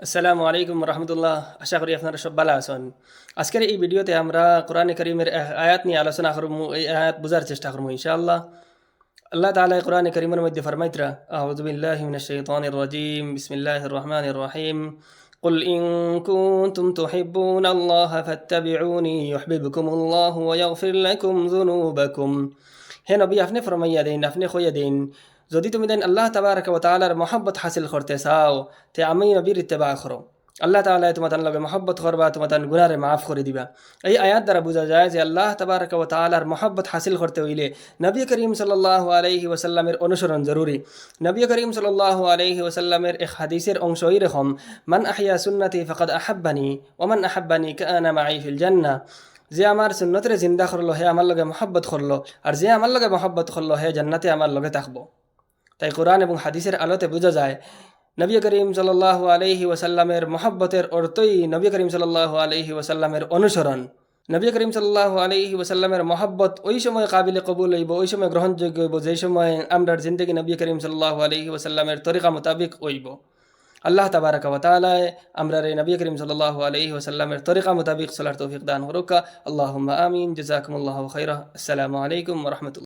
আসসালামু আলাইকুম রহমতুল্লাহ আশা করি আপনারা সব ভালো আছেন আজকের এই ভিডিওতে আমরা কোরআন করিমের এক আয়াত নিয়ে আলোচনা করবো এই আয়াত বোঝার চেষ্টা করবো ইনশাআল্লাহ আল্লাহ তাআলা কোরআন করিমের মধ্যে ফরমাইতরা আউযু বিল্লাহি মিনাশ শাইতানির রাজিম বিসমিল্লাহির রহমানির রহিম قل إن كنتم تحبون الله فاتبعوني يحببكم الله ويغفر لكم ذنوبكم হে নবী, আপনি ফরমাইয়া দিন, আপনি কইয়া দিন। যদি তুমি দেন, আল্লাহ তাবারক ওয়া তাআলার মহব্বত হাসিল করতে চাও, তে আমি নবীর ইত্তেবা করো আল্লাহ তাআলা তোমার লগে মহব্বত করবা, তোমার গুনারে মাফ করে দিবা। এই আয়াত দ্বারা বোঝা যায় যে আল্লাহ তাবারক ওয়া তাআলার মহব্বত হাসিল করতে হইলে নবী করিম সাল্লাল্লাহু আলাইহি ওয়াসাল্লামের অনুসরণ জরুরি। নবী করিম সাল্লাল্লাহু আলাইহি ওয়াসাল্লামের এক হাদিসের অংশ এরকম মান আহিয়া সুন্নতি ফাকাদ আহাব্বানি ওমান আহাব্বানি কানা মাই ফিল জান্নাহ। যে আমার সুন্নতের জিন্দা করল, হে আমার লগে মহব্বত করল, আর যে আমার লগে মহব্বত করল, হে জান্নাতে আমার লগে থাকব। তাই কোরআন এবং হাদিসের আলোতে বোঝা যায়, নবী করিম সাল্লাহ আলহি ওসাল্লামের মহব্বতের অর্থই নবী করিম সাল্লাহ আলহি ওসাল্লামের অনুসরণ। নবী করিম সাল্লাহ আলহি ওসাল্লামের মহব্বত ওই সময় কাবিলে কবুল হইব, ওই সময় গ্রহণযোগ্য হইব, যেই সময় আমরার জিন্দগি নবী করিম সাল্লাহ আলহি ওসাল্লামের তরিকা মোতাবিক হইব। আল্লাহ তাবারক ওয়াতালায় আমরা রে নবী করিম সাল্লাল্লাহু আলাইহি ওয়াসাল্লামের তরিকা মোতাবিক চলার তৌফিক দান করুকা আল্লাহুম্মা আমিন জাযাকুমুল্লাহু খাইরা আসসালামু আলাইকুম ওয়া রাহমাতুল্লাহ